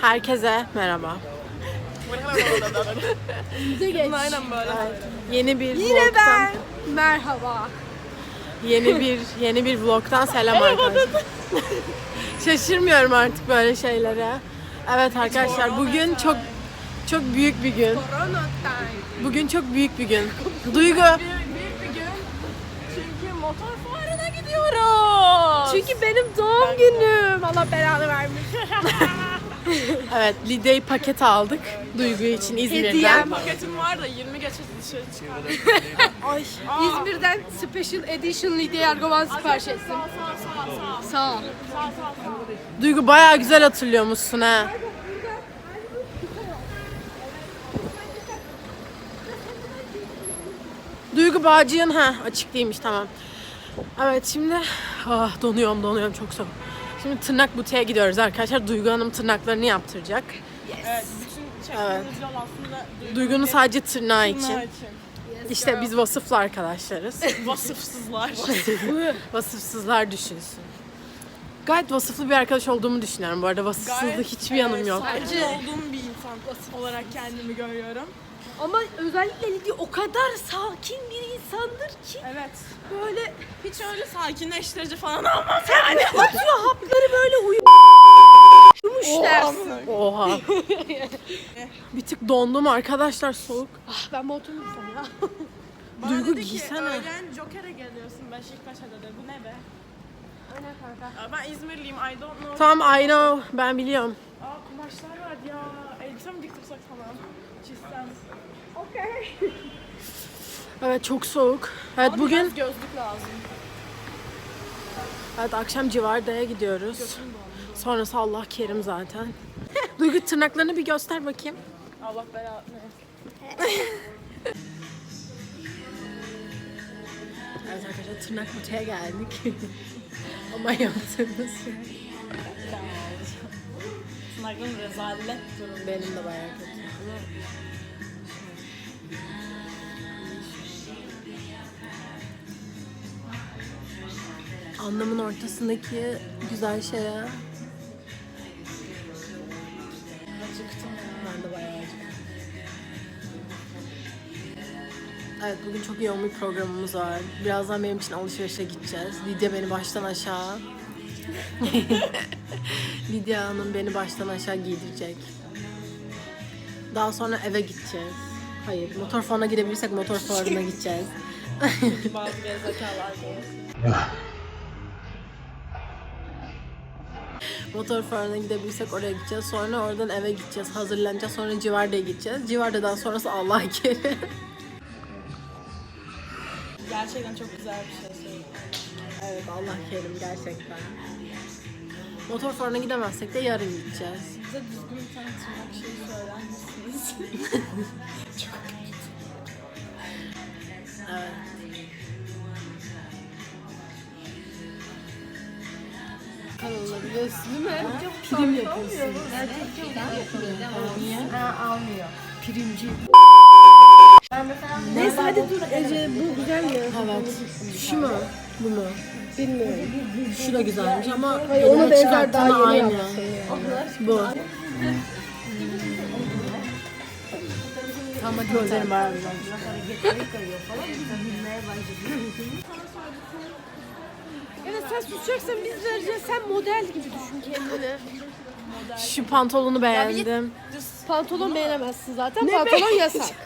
Herkese merhaba. Bize geç. Aynen böyle. Yeni bir Yine vlogtan, ben. Merhaba. yeni bir yeni bir vlogtan selam arkadaşlar. Şaşırmıyorum artık böyle şeylere. Evet arkadaşlar bugün çok çok büyük bir gün. Bugün çok büyük bir gün. Duygu Büyük bir gün. Çünkü motor fuarına gidiyoruz. Çünkü benim doğum günüm. Allah belanı vermiş. evet Lidya'yı paket aldık. Duygu için İzmir'den. Hediyem. Paketim var da 20 geçe dışarı çıkardım. Ay. İzmir'den Special Edition Lidya Yargovan sipariş ettim. Sağ sağ sağ sağ. Sağ ol. Sağ sağ sağ. Duygu bayağı güzel hatırlıyormuşsun ha. Duygu Bağcı'nın ha açık değilmiş tamam. Evet şimdi ah donuyorum donuyorum çok soğuk. Şimdi tırnak butiğe gidiyoruz arkadaşlar. Duygu Hanım tırnaklarını yaptıracak. Evet bütün çektiğimiz yol aslında Duygu'nun sadece tırnağı için. Duygu'nun için. İşte biz vasıflı arkadaşlarız. Vasıfsızlar. Vasıfsızlar düşünsün. Gayet vasıflı bir arkadaş olduğumu düşünüyorum bu arada. Vasıfsızlık Gayet, hiçbir yanım evet, yok. Sadece olduğum bir insan olarak kendimi görüyorum. Ama özellikle Lidya o kadar sakin insandır ki Evet. böyle Hiç öyle sakinleştirici falan olmaz yani. atıyor hapları böyle uyu. Uyumuş dersin. Oha. bir tık dondum arkadaşlar soğuk. Ah, ben montumu ya. Bana Duygu dedi ki giysene. öğlen Joker'e geliyorsun Beşiktaş'a dedi. Bu ne be? Aynen kanka. Aa, Ben İzmirliyim. I don't know. Tamam I know ben biliyorum. Aa kumaşlar var ya. Elbise mi diktirsek sana? Çizsem. Okey. Evet çok soğuk. Evet Ama bugün biraz gözlük lazım. evet akşam Civarda'ya gidiyoruz. Sonrası Allah kerim zaten. Duygu tırnaklarını bir göster bakayım. Allah belanı. Evet arkadaşlar tırnak butiğe geldik. Ama yaptığımız şey. Tırnaklarım rezalet durumda. Benim de bayağı kötü. Anlamın ortasındaki güzel şeye. Acıktım. Ben de bayağı acıktım. Evet bugün çok yoğun bir programımız var. Birazdan benim için alışverişe gideceğiz. Lidya beni baştan aşağı... Lidya Hanım beni baştan aşağı giydirecek. Daha sonra eve gideceğiz. Hayır, motor fuarına gidebilirsek motor fuarına gideceğiz. Bazı. Motor fuarına gidebilirsek oraya gideceğiz. Sonra oradan eve gideceğiz. Hazırlanacağız. Sonra Civarda'ya gideceğiz. Civarda'dan sonrası Allah kerim. Gerçekten çok güzel bir şey söyledin. Evet Allah kerim gerçekten. Motor fuarına gidemezsek de yarın gideceğiz. Bize düzgün bir tane tırnak şeyi söyler misiniz? Evet. Biliyorsun değil mi? Prim yapıyorsun. Primci. Neyse hadi dur Ece bu güzel ya. Evet. Şu mu? Bu mu? Bilmiyorum. Şu da güzelmiş ama ona elime benzer daha yeni aynı. Bu. Tamam hadi gözlerim var. Evet sen susacaksan biz vereceğiz. Sen model gibi düşün kendini. Şu pantolonu beğendim. Pantolon beğenemezsin zaten. Pantolon yasak.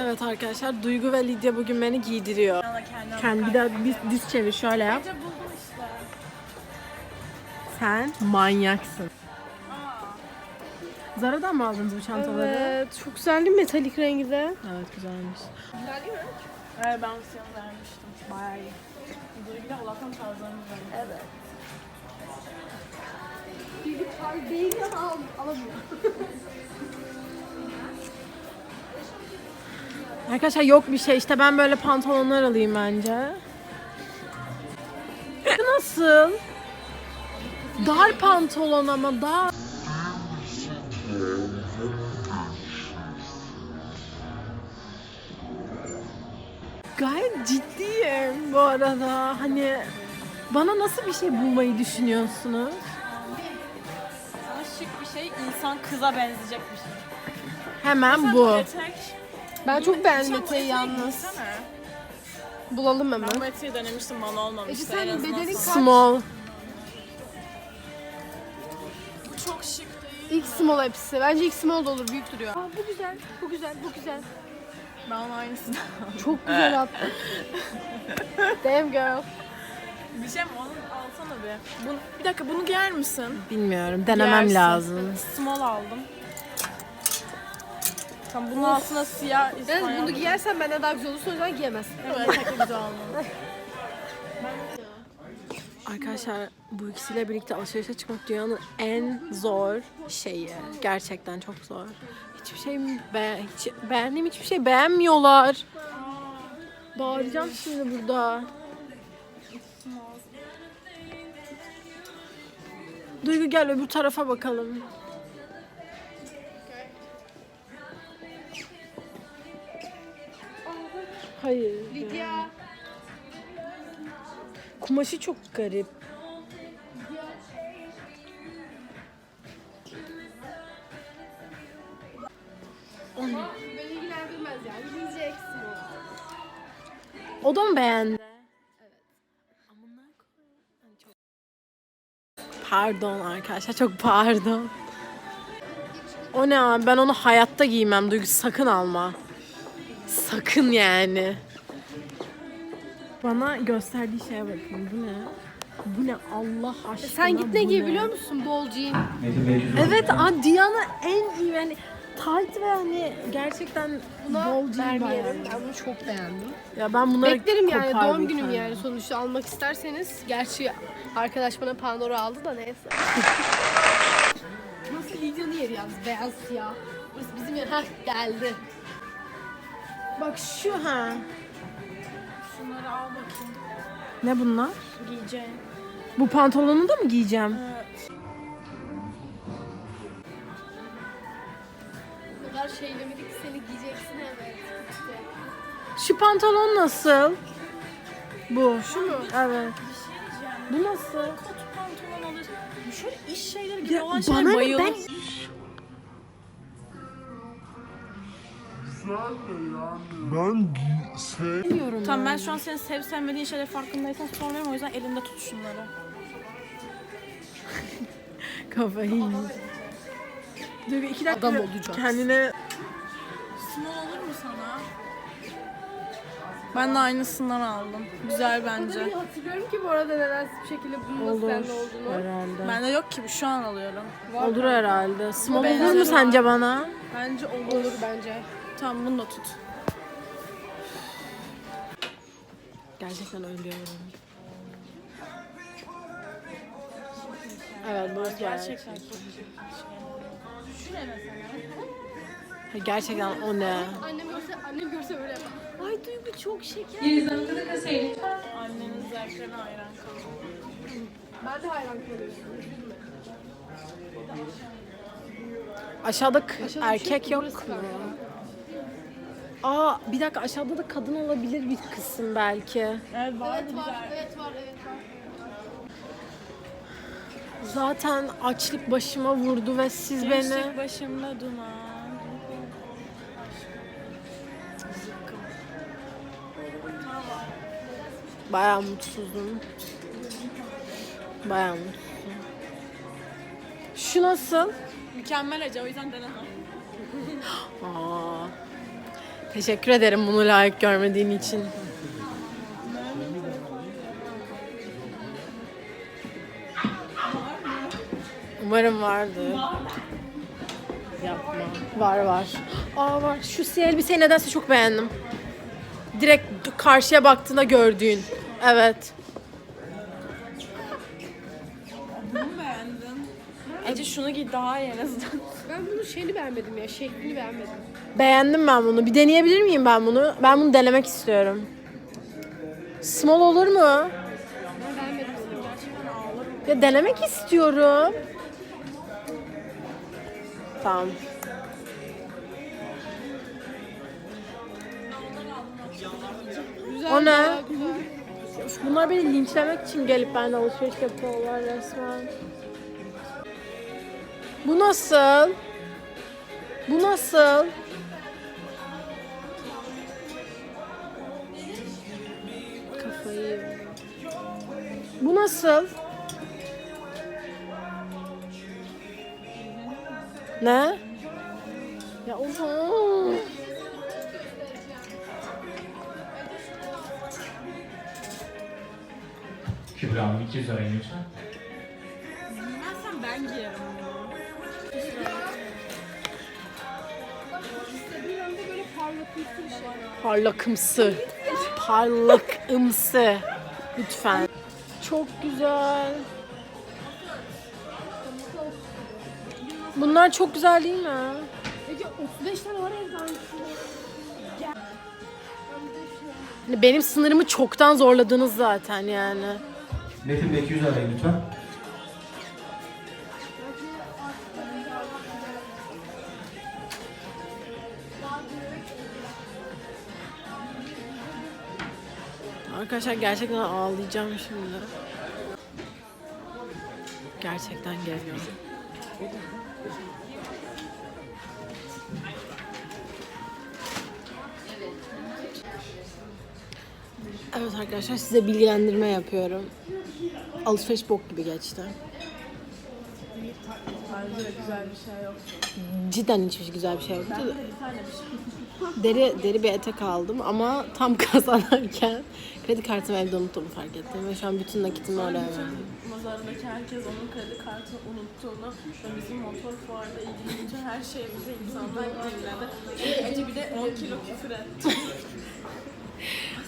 Evet arkadaşlar Duygu ve Lidya bugün beni giydiriyor. Kendi bir daha bir düz çevir şöyle yap. Sen manyaksın. Zara'dan mı aldınız bu çantaları? Evet. Çok güzel değil mi? Metalik rengi de. Evet güzelmiş. Evet ben siyah vermiştim. Bayağı iyi. Da Allah'tan tarzlarını vermiş. Evet. Değil ama al, alamıyor. Arkadaşlar yok bir şey işte ben böyle pantolonlar alayım bence. Bu Nasıl? Dar pantolon ama dar. Gayet ciddiyim bu arada. Hani bana nasıl bir şey bulmayı düşünüyorsunuz? şık bir şey, insan kıza benzeyecek bir şey. Hemen bu. Etek. Ben çok beğendim Sen bu eteği eteği yalnız. giysene. Bulalım hemen. Ben bu eteği denemiştim bana olmamıştı. Ece sen en azından. bedenin kaç? Small. Bu çok şık değil. İlk small hepsi. Bence ilk small da olur. Büyük duruyor. Aa, bu güzel. Bu güzel. Bu güzel. Ben aynısını Çok güzel attın. Damn girl. Bir şey mi? Onu alsana bir. Bunu, bir dakika bunu giyer misin? Bilmiyorum. Denemem Giyersin. lazım. Small aldım. Tamam bunun altına siyah Yalnız İspanyol. bunu giyersen benden daha güzel olursa o yüzden giyemezsin. Evet de güzel. Arkadaşlar bu ikisiyle birlikte alışverişe çıkmak dünyanın en zor şeyi. Gerçekten çok zor. Hiçbir şey be hiç beğendiğim hiçbir şey beğenmiyorlar. Bağıracağım şimdi burada. Duygu gel öbür tarafa bakalım. Hayır. Lidya. Kumaşı çok garip. O. Da mı beğendi? Pardon arkadaşlar çok pardon. O ne abi ben onu hayatta giymem Duygu sakın alma. Sakın yani. Bana gösterdiği şeye bakın bu ne? Bu ne Allah aşkına Sen git ne bu giy biliyor musun? Bol jean. Evet aa, Diana en iyi yani tight ve hani gerçekten bol jean bayağı. Vermeyelim. Ben bunu çok beğendim. Ya ben bunları Beklerim yani doğum günüm tane. yani sonuçta almak isterseniz. Gerçi arkadaş bana Pandora aldı da neyse. Nasıl Lidya'nın yeri yalnız beyaz siyah. Burası bizim yer. Hah geldi. Bak şu ha. Şunları al bakayım. Ne bunlar? Giyeceğim. Bu pantolonu da mı giyeceğim? Evet. Kadar şeylemedik ki seni giyeceksin evet. İşte. Şu pantolon nasıl? Bu. Şu mu? Evet. Bir şey diyeceğim. Bu nasıl? Kot pantolon alır. Şöyle iş şeyleri gibi Ya olan bana şeyler ne? bayılır. Ben Ben gi- sev bilmiyorum. Tamam ben şu an senin sevip sevmediğin şeyler farkındaysan sormuyorum o yüzden elinde tut şunları. Kafayı yiyeyim. Dur bir iki dakika. Adam olacaksın. Kendine Small olur mu sana? Ben de aynısından aldım. Güzel bence. Ben hatırlıyorum ki bu arada nedense bir şekilde bunun olur nasıl sende olduğunu. herhalde. Bende yok ki bu şu an alıyorum. Olur herhalde. Small olur mu sence bana? Bence olur. Olur bence. Tamam bunu da tut. Gerçekten ölüyorum. Evet burası Gerçekten gerçekten. çok güzel. Gerçekten o ne? Annem görse, annem görse öyle yapar. Ay Duygu çok şeker. Annenin zevklerine hayran kaldım. Ben de hayran kalıyorum. Aşağıda Aşağıda bir şey erkek yok, mu? Aa bir dakika aşağıda da kadın olabilir bir kısım belki. Evet var Evet var, evet var, evet var. Zaten açlık başıma vurdu ve siz beni Gençlik başımda duman. bayağı mutsuzum. Bayağı mutsuzum. Şu nasıl? Mükemmel Ece o yüzden deneme. Aa. Teşekkür ederim bunu layık görmediğin için. Umarım vardır. Yapma. Var var. Aa var. Şu siyah elbiseyi nedense çok beğendim. Direkt karşıya baktığında gördüğün. Evet. Bunu beğendim. Ece şunu giy daha iyi en azından. Ben bunun şeyini beğenmedim ya, şeklini beğenmedim. Beğendim ben bunu. Bir deneyebilir miyim ben bunu? Ben bunu denemek istiyorum. Small olur mu? Ben beğenmedim onu. Ya denemek istiyorum. Tamam. Güzel O ne? ya, güzel. Bunlar beni linçlemek için gelip benden alışveriş yapıyorlar resmen. Bu nasıl? Bu nasıl? Kafayı. Bu nasıl? Ne? Ya oha. Kübra Hanım 200 arayın lütfen. Bilmezsen ben giyerim bunu. Bir anda böyle parlaklıklı bir şey. Parlakımsı. Parlakımsı. Lütfen. Çok güzel. Bunlar çok güzel değil mi? Ece 35 tane var evde. Hani Benim sınırımı çoktan zorladınız zaten yani. Metin Bey 200 arayın lütfen. Arkadaşlar gerçekten ağlayacağım şimdi. Gerçekten geliyor. Evet arkadaşlar size bilgilendirme yapıyorum. Alışveriş bok gibi geçti. Bence de güzel bir şey yok. Cidden hiçbir güzel bir şey yoktu. Bir tane bir şey. Deri deri bir etek aldım ama tam kazanırken kredi kartımı evde unuttuğumu fark ettim ve şu an bütün nakitimi oraya verdim. Mazarındaki herkes onun kredi kartını unuttuğunu ve bizim motor fuarda bütün her şeyimizi insanlar dinledi. Ece bir de 10 kilo küfür etti.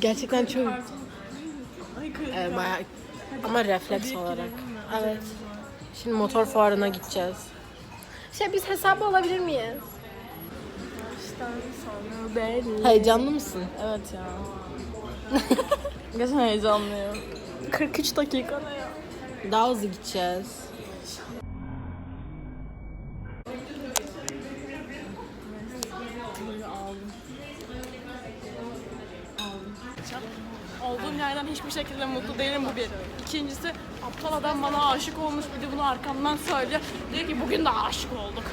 Gerçekten çok Ay kredi e, bayağı ama refleks olarak. Evet. Şimdi motor fuarına gideceğiz. Şey biz hesabı alabilir miyiz? sonra. Heyecanlı mısın? Evet ya. Gerçekten heyecanlıyım. 43 dakika ne ya? Daha hızlı gideceğiz. Hiçbir şekilde mutlu değilim bu bir. İkincisi aptal adam bana aşık olmuş bir de bunu arkamdan söylüyor. Diyor ki bugün de aşık olduk.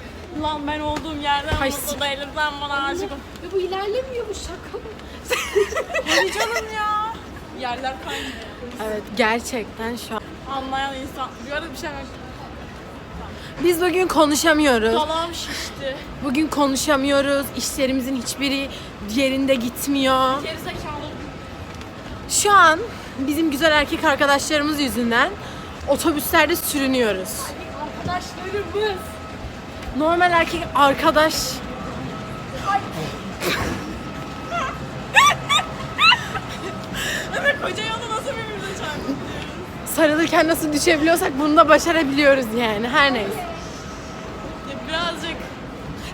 Lan ben olduğum yerden Ay, mutlu değilim sen bana aşık ol. Ve bu ilerlemiyor bu şaka mı? Hadi canım ya. Yerler kaynıyor. Evet gerçekten şu an. Anlayan insan. Bir arada bir şey. Biz bugün konuşamıyoruz. Dalağım şişti. Bugün konuşamıyoruz. İşlerimizin hiçbiri yerinde gitmiyor. Geri zekalı. Şu an bizim güzel erkek arkadaşlarımız yüzünden otobüslerde sürünüyoruz. Arkadaşlarımız. Normal erkek arkadaş Evet koca yolda nasıl birbirine çarptı? sarılırken nasıl düşebiliyorsak bunu da başarabiliyoruz yani her neyse. Ya birazcık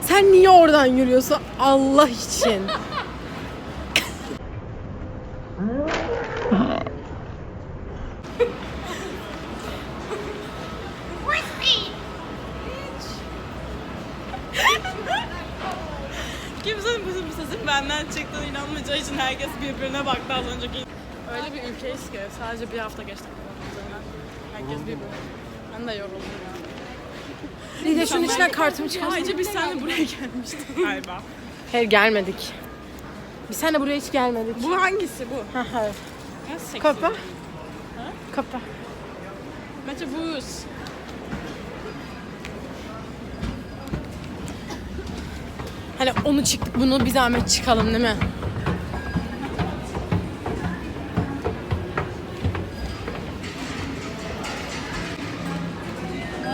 Sen niye oradan yürüyorsun Allah için? Sesin benden çıktığına inanmayacağı için herkes birbirine baktı az önceki. Öyle bir ülkeyiz ki sadece bir hafta geçti. Herkes birbirine. Ben de yoruldum ya. Bir de şunun içinden kartımı çıkarsın. Ayrıca biz seninle buraya gelmiştik galiba. Hayır gelmedik. Biz seninle buraya hiç gelmedik. Bu hangisi bu? Kapa. Kapa. Bence bu. Hani onu çıktık bunu bir zahmet çıkalım değil mi?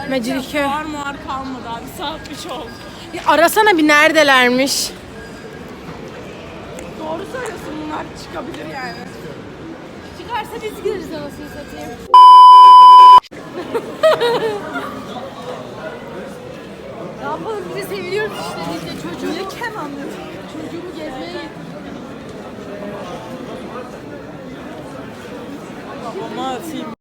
Mecidiköy. Var muar kalmadı abi. Saat 3 oldu. Bir arasana bir neredelermiş. Doğru söylüyorsun bunlar çıkabilir yani. Çıkarsa biz gideriz anasını satayım. ne yapalım biz de seviliyoruz işte biz de çocuğumu. Niye kem anlıyorsun? Çocuğumu gezmeye gittim. Babama atayım.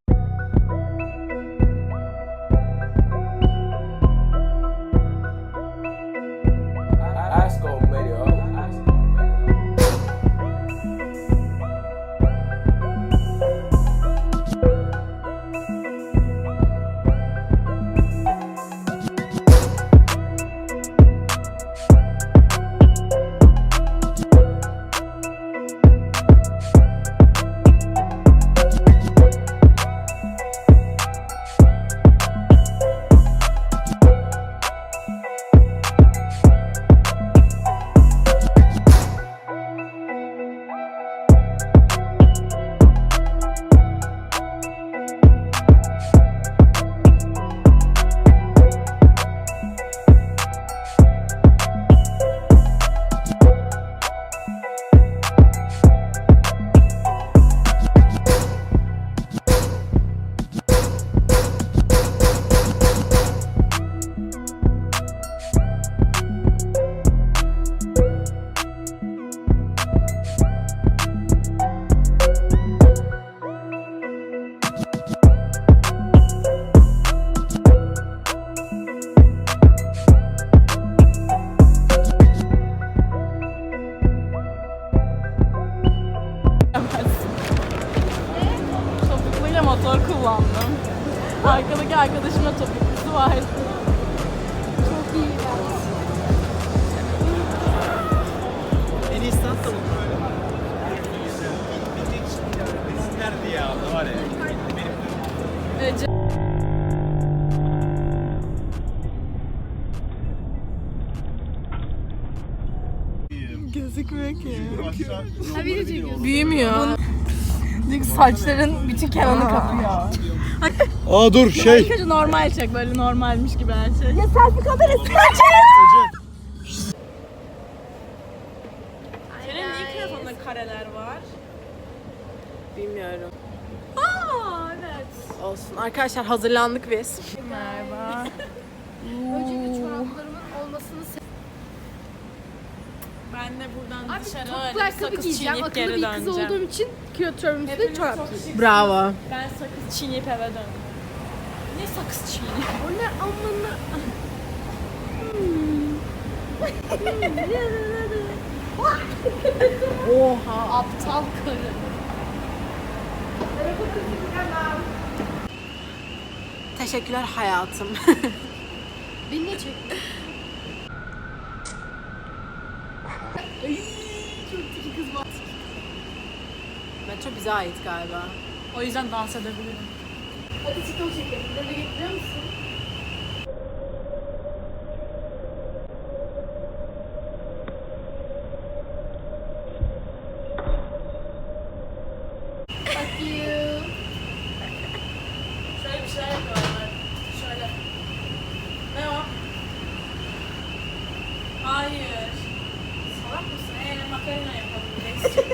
Arkadaşıma topuklisi vardı. Çok iyi. En iyi stat da bu böyle. Ya? Var ya. Benim Ha video çekiyorsun. Büyümüyor. Çünkü saçların bütün kenarını kapıyor. Aa dur şey. Önce normal çek böyle normalmiş gibi her şey. Senin niye telefonunda kareler var? Bilmiyorum. Aa evet. Olsun. Arkadaşlar hazırlandık biz. Merhaba. Öncelikle çoraplarımın olmasını Ben de buradan Abi dışarı topuklu öyle ayakkabı sakız giyeceğim. çiğneyip Akıllı geri bir kız döneceğim. olduğum için kilo üstüne çorap giyeceğim. Bravo. Ben sakız çiğneyip eve döndüm. Ne sakız çiğneyip? O ne amına. Oha. Aptal karı. Teşekkürler hayatım. Beni niye çektin? Ay, çok tiki kız var. Metro bize ait galiba. O yüzden dans edebilirim. Hadi TikTok çekelim. Nereye getiriyor musun? Fuck you. Şöyle bir şeyler yapıyorlar. Şöyle. Ne o? Hayır. Salak mısın? Eee makarna yapalım. Şöyle.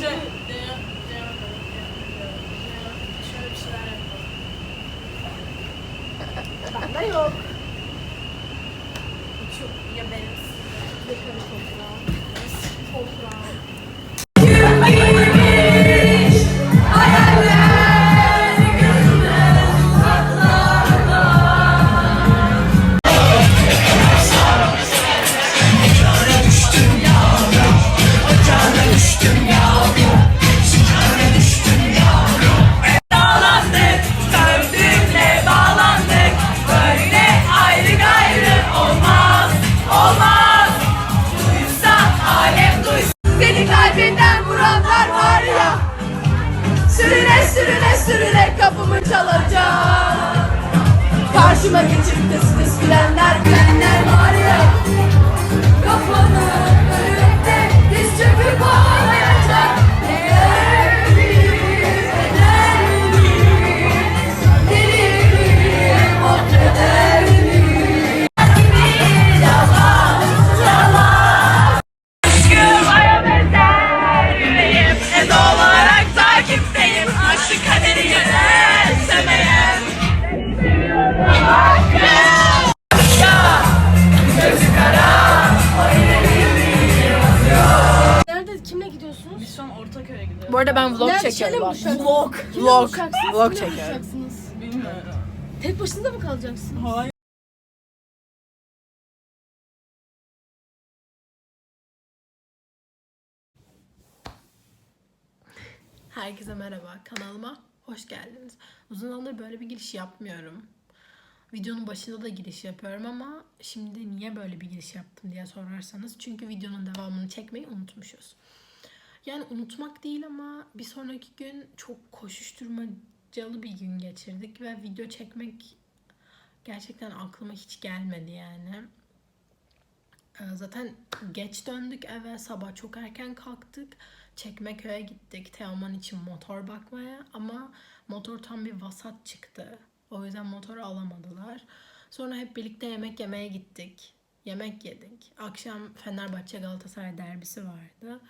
Diyor, diyor, diyor, diyor, diyor. Şöyle bir şeyler yapalım. Bende yok. Çok ya benim. Seni Sürüne sürüne sürüne kapımı çalacak Karşıma geçip de tıs gülenler gülenler var ya. Kafanı arada ben vlog Nerede? çekiyorum. Şeyle mi? Vlog. Kimle Vlog. buluşacaksınız? Vlog Kimle? Bilmiyorum. Tek başınıza mı kalacaksınız? Hayır. Herkese merhaba. Kanalıma hoş geldiniz. Uzun zamandır böyle bir giriş yapmıyorum. Videonun başında da giriş yapıyorum ama şimdi niye böyle bir giriş yaptım diye sorarsanız çünkü videonun devamını çekmeyi unutmuşuz. Yani unutmak değil ama bir sonraki gün çok koşuşturmacalı bir gün geçirdik ve video çekmek gerçekten aklıma hiç gelmedi yani. Ee, Zaten geç döndük eve. Sabah çok erken kalktık. Çekmeköy'e gittik. Teoman için motor bakmaya. Ama motor tam bir vasat çıktı. O yüzden motoru alamadılar. Sonra hep birlikte yemek yemeye gittik. Yemek yedik. Akşam Fenerbahçe Galatasaray derbisi vardı.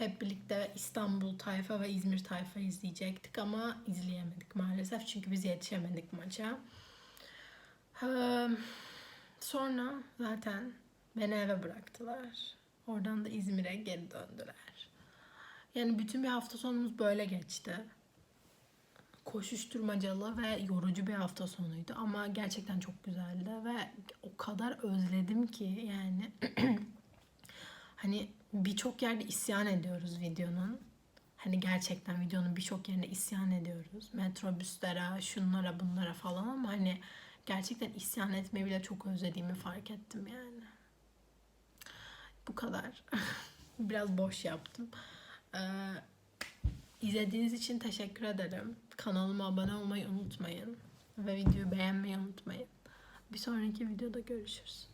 Hep birlikte İstanbul tayfa ve İzmir tayfa izleyecektik ama izleyemedik maalesef. Çünkü biz yetişemedik maça. Sonra zaten beni eve bıraktılar. Oradan da İzmir'e geri döndüler. Yani bütün bir hafta sonumuz böyle geçti. Koşuşturmacalı ve yorucu bir hafta sonuydu ama gerçekten çok güzeldi ve o kadar özledim ki yani hani birçok yerde isyan ediyoruz videonun. Hani gerçekten videonun birçok yerine isyan ediyoruz. Metrobüslere, şunlara, bunlara falan ama hani gerçekten isyan etmeyi bile çok özlediğimi fark ettim yani. Bu kadar. Biraz boş yaptım. Ee, izlediğiniz için teşekkür ederim. Kanalıma abone olmayı unutmayın. Ve videoyu beğenmeyi unutmayın. Bir sonraki videoda görüşürüz.